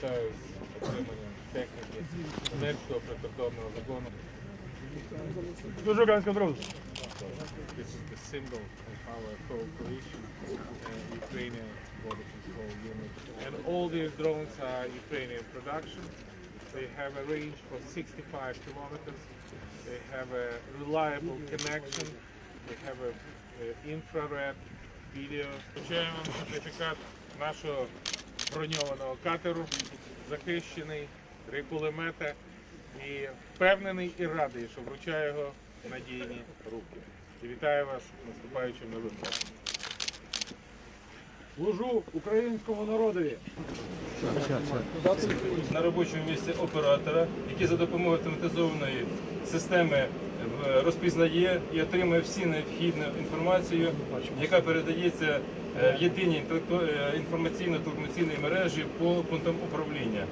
Вітаю з отриманням техніки Донецького прикордонного загону. Дуже українська друзі. This is the symbol of our cooperation uh, Ukrainian border control unit. And all these drones are Ukrainian production. They have a range for 65 kilometers. They have a reliable connection. They have a, a infrared video. Включаємо сертифікат нашого броньованого катеру, захищений, три кулемета. І впевнений і радий, що вручаю його в надійні руки. І вітаю вас наступаючим новим роком. Служу українському народові. На робочому місці оператора, який за допомогою автоматизованої системи розпізнає і отримує всі необхідну інформацію, яка передається е, в єдиній е, інформаційно-телекомунікаційній мережі по пунктам управління.